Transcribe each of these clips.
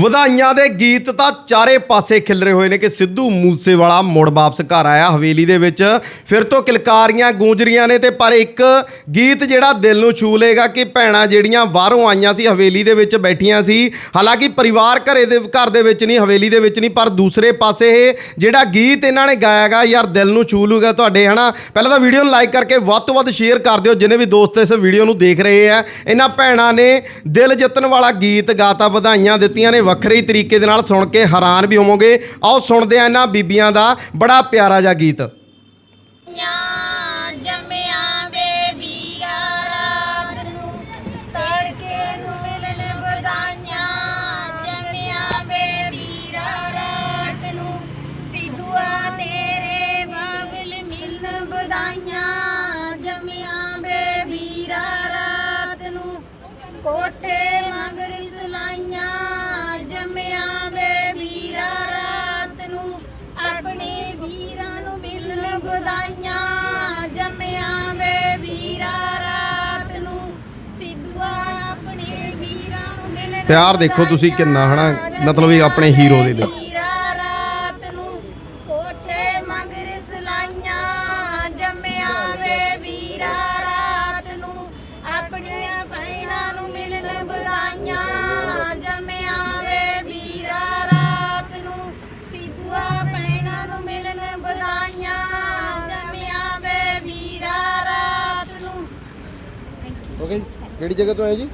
ਵਧਾਈਆਂ ਦੇ ਗੀਤ ਤਾਂ ਚਾਰੇ ਪਾਸੇ ਖਿਲਰੇ ਹੋਏ ਨੇ ਕਿ ਸਿੱਧੂ ਮੂਸੇਵਾਲਾ ਮੁੜ ਵਾਪਸ ਘਰ ਆਇਆ ਹਵੇਲੀ ਦੇ ਵਿੱਚ। ਫਿਰ ਤੋਂ ਕਿਲਕਾਰੀਆਂ ਗੂੰਜ ਰਹੀਆਂ ਨੇ ਤੇ ਪਰ ਇੱਕ ਗੀਤ ਜਿਹੜਾ ਦਿਲ ਨੂੰ ਛੂ ਲੇਗਾ ਕਿ ਭੈਣਾਂ ਜਿਹੜੀਆਂ ਬਾਹਰੋਂ ਆਈਆਂ ਸੀ ਹਵੇਲੀ ਦੇ ਵਿੱਚ ਬੈਠੀਆਂ ਸੀ, ਹਾਲਾਂਕਿ ਪਰਿਵਾਰ ਘਰੇ ਦੇ, ਘਰ ਦੇ ਵਿੱਚ ਨਹੀਂ, ਹਵੇਲੀ ਦੇ ਵਿੱਚ ਨਹੀਂ, ਪਰ ਦੂਸਰੇ ਪਾਸੇ ਇਹ ਜਿਹੜਾ ਗੀਤ ਇਹਨਾਂ ਨੇ ਗਾਇਆਗਾ ਯਾਰ ਦਿਲ ਨੂੰ ਛੂ ਲੂਗਾ ਤੁਹਾਡੇ, ਹਨਾ? ਪਹਿਲਾਂ ਤਾਂ ਵੀਡੀਓ ਨੂੰ ਲਾਈਕ ਕਰਕੇ ਵੱਧ ਤੋਂ ਵੱਧ ਸ਼ੇਅਰ ਕਰ ਦਿਓ, ਜਿਨੇ ਵੀ ਦੋਸਤ ਇਸ ਵੀਡੀਓ ਨੂੰ ਦੇਖ ਰਹੇ ਆ, ਇਹਨਾਂ ਭੈਣਾਂ ਨੇ ਦਿਲ ਜਿੱਤਣ ਵਾਲਾ ਗੀਤ ਗਾਤਾ, ਵਧਾਈਆਂ ਦਿੱਤੀਆਂ ਨੇ ਵੱਖਰੇ ਹੀ ਤਰੀਕੇ ਦੇ ਨਾਲ ਸੁਣ ਕੇ ਹੈਰਾਨ ਵੀ ਹੋਵੋਗੇ। ਆਓ ਸੁਣਦੇ ਆ ਇਹਨਾਂ ਬੀਬੀਆਂ ਦਾ ਬੜਾ ਪਿਆਰਾ ਜਿਹਾ ਗੀਤ। ਜਾਂ ਪਿਆਰ ਦੇਖੋ ਤੁਸੀਂ ਕਿੰਨਾ ਹਨਾ। ਮਤਲਬ ਇਹ ਆਪਣੇ ਹੀਰੋ ਦੇ ਲਈ। ਵੀਰਾ ਰਾਤ ਨੂੰ ਕੋਠੇ ਮੰਗਰ ਸਲਾਈਆਂ ਜੰਮਿਆ ਵੇ ਵੀਰਾ ਰਾਤ ਨੂੰ। ਆਪਣੀਆਂ ਭੈਣਾਂ ਨੂੰ ਮਿਲਣ ਵਧਾਈਆਂ ਜੰਮਿਆ ਵੇ ਵੀਰਾ ਰਾਤ ਨੂੰ। ਸਿੱਧੂਆ ਭੈਣਾਂ ਨੂੰ ਮਿਲਣ ਵਧਾਈਆਂ ਜੰਮਿਆ ਵੇ ਵੀਰਾ ਰਾਤ ਨੂੰ। ਓਕੇ ਕਿਹੜੀ ਜਗ੍ਹਾ ਤੋਂ ਆਏ ਜੀ?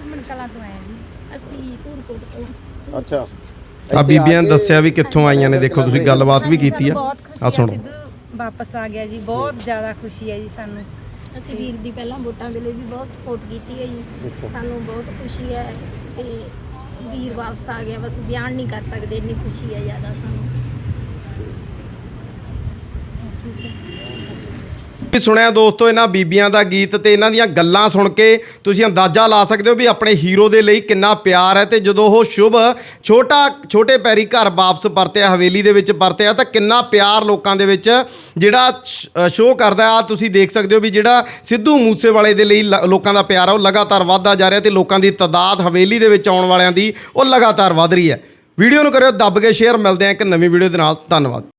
ਘੁੰਮਣ ਕਲਾਂ ਤੋਂ ਆਏ ਜੀ। ਅਸੀਂ ਧੂਰਕੋਟ ਤੋਂ ਅੱਛਾ। ਆ ਬੀਬੀਆਂ ਨੇ ਦੱਸਿਆ ਵੀ ਕਿੱਥੋਂ ਆਈਆਂ ਨੇ ਦੇਖੋ ਤੁਸੀਂ ਗੱਲਬਾਤ ਵੀ ਕੀਤੀ ਆ। ਆ ਸੁਣੋ। ਵਾਪਸ ਆ ਗਿਆ ਜੀ ਬਹੁਤ ਜ਼ਿਆਦਾ ਖੁਸ਼ੀ ਹੈ ਜੀ ਸਾਨੂੰ। ਅਸੀਂ ਵੀਰ ਦੀ ਪਹਿਲਾਂ ਵੋਟਾਂ ਵੇਲੇ ਵੀ ਬਹੁਤ ਸਪੋਰਟ ਕੀਤੀ ਹੈ ਜੀ। ਸਾਨੂੰ ਬਹੁਤ ਖੁਸ਼ੀ ਹੈ ਤੇ ਵੀਰ ਵਾਪਸ ਆ ਗਿਆ ਬਸ ਬਿਆਨ ਨਹੀਂ ਕਰ ਸਕਦੇ ਇੰਨੀ ਖੁਸ਼ੀ ਹੈ ਜ਼ਿਆਦਾ ਸਾਨੂੰ। ਵੀ ਸੁਣਿਆ ਦੋਸਤੋ, ਇਹਨਾਂ ਬੀਬੀਆਂ ਦਾ ਗੀਤ ਤੇ ਇਹਨਾਂ ਦੀਆਂ ਗੱਲਾਂ ਸੁਣ ਕੇ ਤੁਸੀਂ ਅੰਦਾਜ਼ਾ ਲਾ ਸਕਦੇ ਹੋ ਵੀ ਆਪਣੇ ਹੀਰੋ ਦੇ ਲਈ ਕਿੰਨਾ ਪਿਆਰ ਹੈ ਤੇ ਜਦੋਂ ਉਹ ਸ਼ੁਭ ਛੋਟਾ, ਛੋਟੇ ਪੈਰੀ ਘਰ ਵਾਪਸ ਪਰਤਿਆ, ਹਵੇਲੀ ਦੇ ਵਿੱਚ ਪਰਤਿਆ, ਤਾਂ ਕਿੰਨਾ ਪਿਆਰ ਲੋਕਾਂ ਦੇ ਵਿੱਚ ਜਿਹੜਾ ਸ਼ੋਅ ਕਰਦਾ ਆ ਤੁਸੀਂ ਦੇਖ ਸਕਦੇ ਹੋ ਵੀ ਜਿਹੜਾ ਸਿੱਧੂ ਮੂਸੇਵਾਲੇ ਦੇ ਲਈ ਲ- ਲੋਕਾਂ ਦਾ ਪਿਆਰ ਆ, ਉਹ ਲਗਾਤਾਰ ਵੱਧਦਾ ਜਾ ਰਿਹਾ ਤੇ ਲੋਕਾਂ ਦੀ ਤਾਦਾਦ ਹਵੇਲੀ ਦੇ ਵਿੱਚ ਆਉਣ ਵਾਲਿਆਂ ਦੀ ਉਹ ਲਗਾਤਾਰ ਵੱਧ ਰਹੀ ਹੈ। ਵੀਡੀਓ ਨੂੰ ਕਰਿਓ, ਦੱਬ ਕੇ ਸ਼ੇਅਰ ਮਿਲਦੇ ਆ ਇੱਕ ਨਵੀਂ ਵੀਡੀਓ ਦੇ ਨਾਲ। ਧੰਨਵਾਦ।